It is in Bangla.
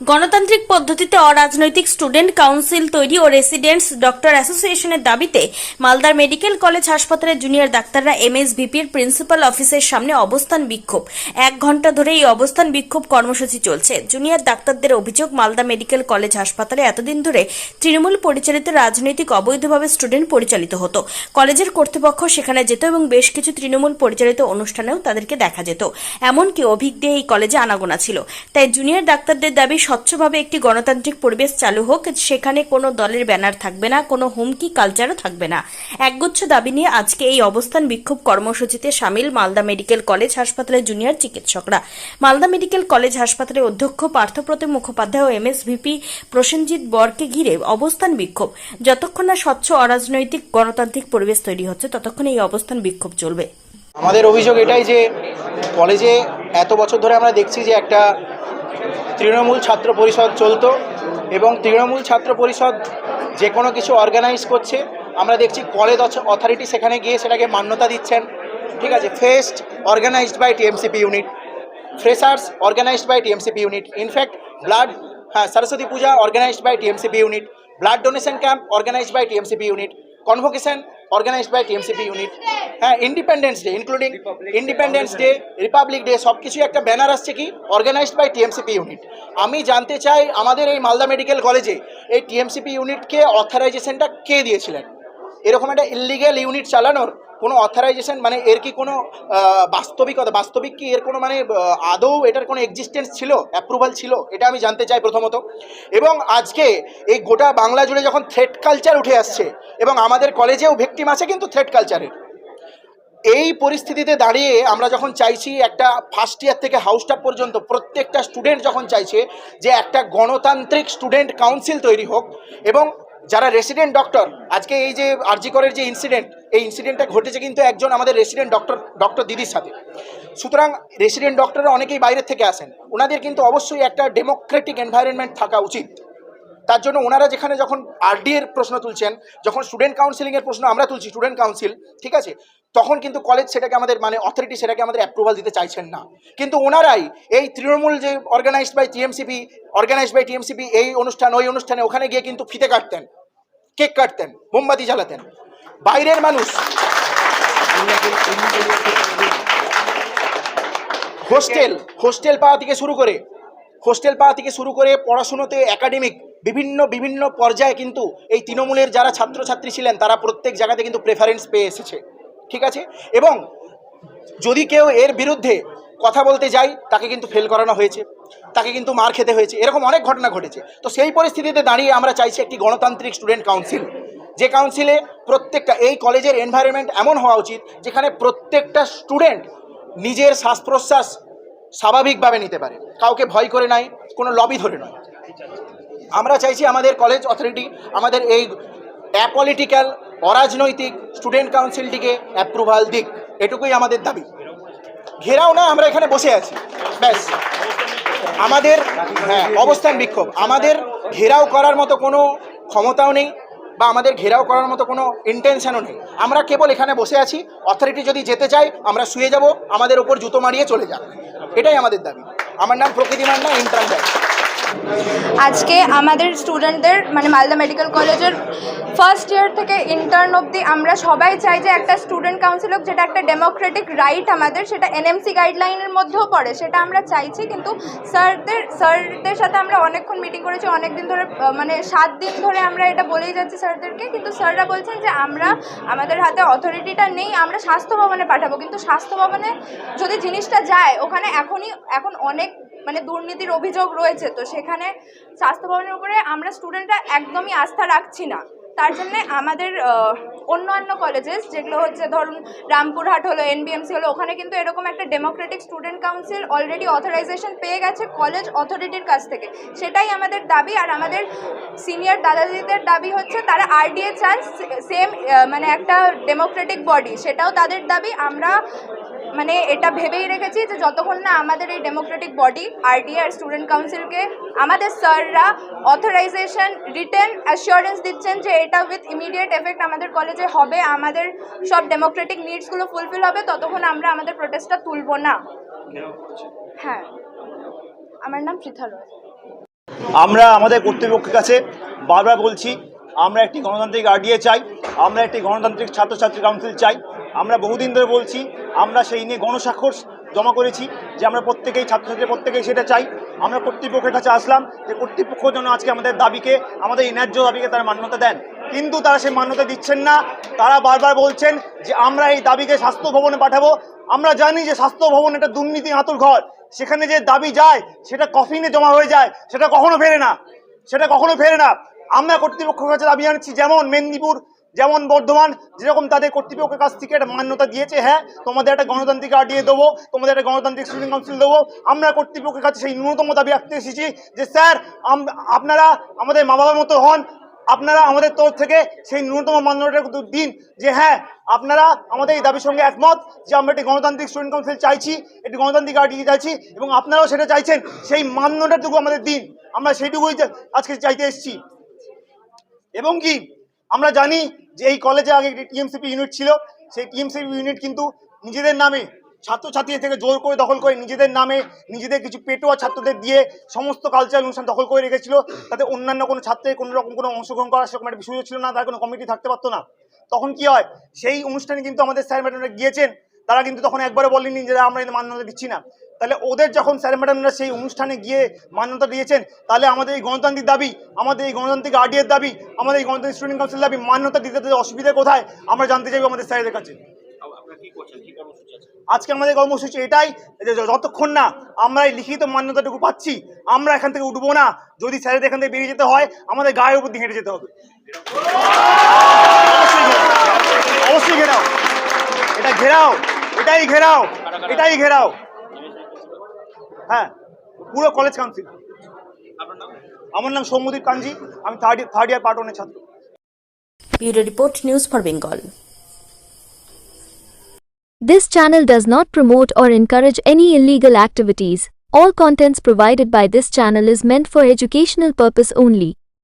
গণতান্ত্রিক পদ্ধতিতে অরাজনৈতিক স্টুডেন্ট কাউন্সিল তৈরি ও রেসিডেন্টস ডক্টর অ্যাসোসিয়েশনের দাবিতে মালদার মেডিকেল কলেজ হাসপাতালে জুনিয়র ডাক্তাররা এমএসভিপির প্রিন্সিপাল অফিসের সামনে অবস্থান বিক্ষোভ। এক ঘণ্টা ধরে এই অবস্থান বিক্ষোভ কর্মসূচি চলছে। জুনিয়র ডাক্তারদের অভিযোগ, মালদা মেডিকেল কলেজ হাসপাতালে এতদিন ধরে তৃণমূল পরিচালিত রাজনৈতিক অবৈধভাবে স্টুডেন্ট পরিচালিত হতো। কলেজের কর্তৃপক্ষ সেখানে যেত এবং বেশ কিছু তৃণমূল পরিচালিত অনুষ্ঠানেও তাদেরকে দেখা যেত। এমনকি অভিজ্ঞ এই কলেজে আনাগোনা ছিল। তাই জুনিয়র ডাক্তারদের দাবি স্বচ্ছভাবে একটি গণতান্ত্রিক পরিবেশ চালু হোক, সেখানে কোনো দলের ব্যানার থাকবে না, কোনো হুমকি, কালচারও থাকবে না। একগুচ্ছ দাবি নিয়ে আজকে এই অবস্থান বিক্ষোভ কর্মসূচিতে সামিল মালদা মেডিকেল কলেজ হাসপাতালের জুনিয়র চিকিৎসকরা। মালদা মেডিকেল কলেজ হাসপাতালের অধ্যক্ষ পার্থপ্রতিম মুখোপাধ্যায় ও এমএসভিপি প্রসেনজিৎ বরকে ঘিরে অবস্থান বিক্ষোভ। যতক্ষণ না স্বচ্ছ অরাজনৈতিক গণতান্ত্রিক পরিবেশ তৈরি হচ্ছে, ততক্ষণ এই অবস্থান বিক্ষোভ চলবে। আমাদের অভিযোগ এটাই যে, কলেজে এত বছর ধরে আমরা দেখছি যে একটা তৃণমূল ছাত্র পরিষদ চলতো এবং তৃণমূল ছাত্র পরিষদ যে কোনো কিছু অর্গানাইজ করছে, আমরা দেখছি কলেজ অথরিটি সেখানে গিয়ে সেটাকে মান্যতা দিচ্ছেন। ঠিক আছে? Fest organized by TMCP unit freshers organized by TMCP unit in fact blood হ্যাঁ Saraswati Puja organized by TMCP unit blood donation camp organized by TMCP unit convocation organized by TMCP unit হ্যাঁ Independence Day including Independence Day Republic Day সব কিছু একটা ব্যানার আসছে কি? অর্গানাইজড বাই টিএমসিপি ইউনিট আমি জানতে চাই আমাদের এই মালদা মেডিকেল কলেজে এই টিএমসিপি ইউনিটকে অথরাইজেশনটা কে দিয়েছিলেন? এরকম একটা ইলিগেল ইউনিট চালানোর কোনো অথরাইজেশন মানে এর কি কোনো বাস্তবিকতা বাস্তবিক কি এর কোনো মানে আদৌ এটার কোনো এক্সিস্টেন্স ছিল অ্যাপ্রুভাল ছিল? এটা আমি জানতে চাই প্রথমত। এবং আজকে এই গোটা বাংলা জুড়ে যখন থ্রেড কালচার উঠে আসছে এবং আমাদের কলেজেও ভিকটিম আছে কিন্তু থ্রেড কালচারের এই পরিস্থিতিতে দাঁড়িয়ে আমরা যখন চাইছি একটা ফার্স্ট ইয়ার থেকে হাউস স্টাফ পর্যন্ত, প্রত্যেকটা স্টুডেন্ট যখন চাইছে যে একটা গণতান্ত্রিক স্টুডেন্ট কাউন্সিল তৈরি হোক এবং যারা রেসিডেন্ট ডক্টর আজকে এই যে আরজিকরের যে ইনসিডেন্ট এই ইনসিডেন্টটা ঘটেছে কিন্তু একজন আমাদের রেসিডেন্ট ডক্টর ডক্টর দিদির সাথে। সুতরাং রেসিডেন্ট ডক্টররা অনেকেই বাইরের থেকে আসেন। ওনাদের কিন্তু অবশ্যই একটা ডেমোক্রেটিক এনভায়রনমেন্ট থাকা উচিত। তার জন্য ওনারা যেখানে যখন আরডি এর প্রশ্ন তুলছেন, যখন স্টুডেন্ট কাউন্সিলিংয়ের প্রশ্ন আমরা তুলছি স্টুডেন্ট কাউন্সিল ঠিক আছে? তখন কিন্তু কলেজ সেটাকে আমাদের মানে অথরিটি সেটাকে আমাদের অ্যাপ্রুভাল দিতে চাইছেন না। কিন্তু ওনারাই এই তৃণমূল যে organized by TMCP organized by TMCP এই অনুষ্ঠান, ওই অনুষ্ঠানে ওখানে গিয়ে কিন্তু ফিতে কাটতেন, কেক কাটতেন, মোমবাতি জ্বালাতেন। বাইরের মানুষ হোস্টেল হোস্টেল পাওয়া থেকে শুরু করে হোস্টেল পাওয়া থেকে শুরু করে পড়াশুনোতে একাডেমিক বিভিন্ন বিভিন্ন পর্যায়ে কিন্তু এই তৃণমূলের যারা ছাত্রছাত্রী ছিলেন, তারা প্রত্যেক জায়গাতে কিন্তু প্রেফারেন্স পেয়ে এসেছে। ঠিক আছে? এবং যদি কেউ এর বিরুদ্ধে কথা বলতে যায়, তাকে কিন্তু ফেল করানো হয়েছে, তাকে কিন্তু মার খেতে হয়েছে, এরকম অনেক ঘটনা ঘটেছে। তো সেই পরিস্থিতিতে দাঁড়িয়ে আমরা চাইছি একটি গণতান্ত্রিক স্টুডেন্ট কাউন্সিল যে কাউন্সিলে প্রত্যেকটা, এই কলেজের এনভায়রনমেন্ট এমন হওয়া উচিত, যেখানে প্রত্যেকটা স্টুডেন্ট নিজের শ্বাস প্রশ্বাস স্বাভাবিকভাবে নিতে পারে। কাউকে ভয় করে নাই, কোনো লবি ধরে নয়। আমরা চাইছি আমাদের কলেজ অথরিটি আমাদের এই অ্যাপলিটিক্যাল অরাজনৈতিক স্টুডেন্ট কাউন্সিলটিকে অ্যাপ্রুভাল দিক। এটুকুই আমাদের দাবি। ঘেরাও না, আমরা এখানে বসে আছি। ব্যাস। আমাদের হ্যাঁ অবস্থান বিক্ষোভ। আমাদের ঘেরাও করার মতো কোনো ক্ষমতাও নেই বা আমাদের ঘেরাও করার মতো কোনো ইন্টেনশনও নেই। আমরা কেবল এখানে বসে আছি। অথরিটি যদি যেতে চায়, আমরা শুয়ে যাব। আমাদের ওপর জুতো মারিয়ে চলে যাক। এটাই আমাদের দাবি। আমার নাম প্রকৃতি মান্না ইন্টার্ন আজকে আমাদের স্টুডেন্টদের মানে মালদা মেডিকেল কলেজের ফার্স্ট ইয়ার থেকে ইন্টার্ন অবধি আমরা সবাই চাই যে একটা স্টুডেন্ট কাউন্সিল হোক, যেটা একটা ডেমোক্রেটিক রাইট আমাদের, সেটা এনএমসি গাইডলাইনের মধ্যেও পড়ে, সেটা আমরা চাইছি। কিন্তু স্যারদের স্যারদের সাথে আমরা অনেকক্ষণ মিটিং করেছি অনেক দিন ধরে মানে সাত দিন ধরে আমরা এটা বলেই যাচ্ছি স্যারদেরকে। কিন্তু স্যাররা বলছেন যে আমরা, আমাদের হাতে অথরিটিটা নেই, আমরা স্বাস্থ্য ভবনে পাঠাবো। কিন্তু স্বাস্থ্য ভবনে যদি জিনিসটা যায়, ওখানে এখনই, এখন অনেক মানে দুর্নীতির অভিযোগ রয়েছে তো সেখানে স্বাস্থ্য ভবনের উপরে আমরা স্টুডেন্টরা একদমই আস্থা রাখছি না। তার জন্য আমাদের আহ, অন্যান্য কলেজেস যেগুলো হচ্ছে ধরুন রামপুরহাট হলো এনবিএমসি হলো ওখানে কিন্তু এরকম একটা democratic student council already authorization পেয়ে গেছে কলেজ অথরিটির কাছ থেকে। সেটাই আমাদের দাবি আর আমাদের সিনিয়র দাদাদিদের দাবি হচ্ছে তারা আরডিএ চান সেম মানে একটা ডেমোক্রেটিক বডি সেটাও তাদের দাবি। আমরা মানে এটা ভেবেই রেখেছি যে যতক্ষণ না আমাদের এই ডেমোক্রেটিক বডি আরডিএ আর স্টুডেন্ট কাউন্সিলকে আমাদের স্যাররা অথরাইজেশন রিটেন অ্যাসিওরেন্স দিচ্ছেন যে এটা উইথ ইমিডিয়েট এফেক্ট আমাদের কলেজে হবে, আমাদের সব ডেমোক্রেটিক নিডসগুলো ফুলফিল হবে, ততক্ষণ আমরা আমাদের প্রোটেস্টটা তুলব না। হ্যাঁ। আমার নাম পৃথা আমরা আমাদের কর্তৃপক্ষের কাছে বারবার বলছি, আমরা একটি গণতান্ত্রিক আরডিএ চাই, আমরা একটি গণতান্ত্রিক ছাত্রছাত্রী কাউন্সিল চাই আমরা বহুদিন ধরে বলছি, আমরা সেই নিয়ে গণস্বাক্ষর জমা করেছি যে আমরা প্রত্যেকেই ছাত্রছাত্রী প্রত্যেকেই সেটা চাই। আমরা কর্তৃপক্ষের কাছে আসলাম যে কর্তৃপক্ষ যেন আজকে আমাদের দাবিকে, আমাদের ন্যায্য দাবিকে তারা মান্যতা দেন। কিন্তু তারা সেই মান্যতা দিচ্ছেন না। তারা বারবার বলছেন যে আমরা এই দাবিকে স্বাস্থ্য ভবনে পাঠাবো। আমরা জানি যে স্বাস্থ্য ভবন একটা দুর্নীতি আতুর ঘর। সেখানে যে দাবি যায়, সেটা কফিনে জমা হয়ে যায়, সেটা কখনো ফেরে না। সেটা কখনো ফেরে না। আমরা কর্তৃপক্ষের কাছে দাবি জানাচ্ছি যেমন মেদিনীপুর যেমন বর্ধমান, যেরকম তাদের কর্তৃপক্ষের কাছ থেকে একটা মান্যতা দিয়েছে হ্যাঁ তোমাদের একটা গণতান্ত্রিক আরডিএ দেবো, তোমাদের একটা গণতান্ত্রিক স্টুডেন্ট কাউন্সিল দেবো। আমরা কর্তৃপক্ষের কাছে সেই ন্যূনতম দাবি রাখতে এসেছি যে, স্যার আপনারা আমাদের মা বাবার মতো হন, আপনারা আমাদের তরফ থেকে সেই ন্যূনতম মান্যতাটা দিন যে হ্যাঁ আপনারা আমাদের এই দাবির সঙ্গে একমত যে, আমরা একটি গণতান্ত্রিক স্টুডেন্ট কাউন্সিল চাইছি, একটি গণতান্ত্রিক আরডিএ চাইছি এবং আপনারাও সেটা চাইছেন, সেই মান্যতাটুকু আমাদের দিন। আমরা সেইটুকুই আজকে চাইতে এসেছি। এবং কি? আমরা জানি যে এই কলেজে আগে একটি টিএমসিপি ইউনিট ছিল। সেই টিএমসিপি ইউনিট কিন্তু নিজেদের নামে ছাত্রছাত্রী থেকে জোর করে দখল করে নিজেদের নামে নিজেদের কিছু পেটোয়া ছাত্রদের দিয়ে সমস্ত কালচারাল অনুষ্ঠান দখল করে রেখেছিল। তাতে অন্যান্য কোনো ছাত্রের কোনো রকম কোনো অংশগ্রহণ করার সেরকম একটা সুযোগ ছিল না, তার কোনো কমিটি থাকতে পারতো না। তখন কি হয়, সেই অনুষ্ঠানে কিন্তু আমাদের স্যার ম্যাডামরা গিয়েছেন, তারা কিন্তু তখন একবারও বলেননি যে আমরা এই মান্যতা দিচ্ছি না। তাহলে ওদের যখন স্যার ম্যাডামরা সেই অনুষ্ঠানে গিয়ে মান্যতা দিয়েছেন, তাহলে আমাদের এই গণতান্ত্রিক দাবি, আমাদের এই গণতান্ত্রিক আরডিএর দাবি, আমাদের এই গণতান্ত্রিক স্টুডেন্ট কাউন্সিল দাবি মান্যতা দিতে তাদের অসুবিধা কোথায়, আমরা জানতে চাইব আমাদের স্যারেদের কাছে। আজকে আমাদের কর্মসূচি এটাই যে যতক্ষণ না আমরা এই লিখিত মান্যতাটুকু পাচ্ছি, আমরা এখান থেকে উঠবো না। যদি স্যারেদের এখান থেকে বেরিয়ে যেতে হয়, আমাদের গায়ের উপর দিয়ে হেঁটে যেতে হবে। অবশ্যই ঘেরাও। এটা ঘেরাও। এটাই ঘেরাও। এটাই ঘেরাও। হ্যাঁ পুরো কলেজ কাউন্সিল আমার নাম সৌমদীপ কাঞ্জি আমি থার্ড থার্ড ইয়ার পার্ট ওয়ানের ছাত্র bureau report news for Bengal This channel does not promote or encourage any illegal activities. All contents provided by this channel is meant for educational purpose only.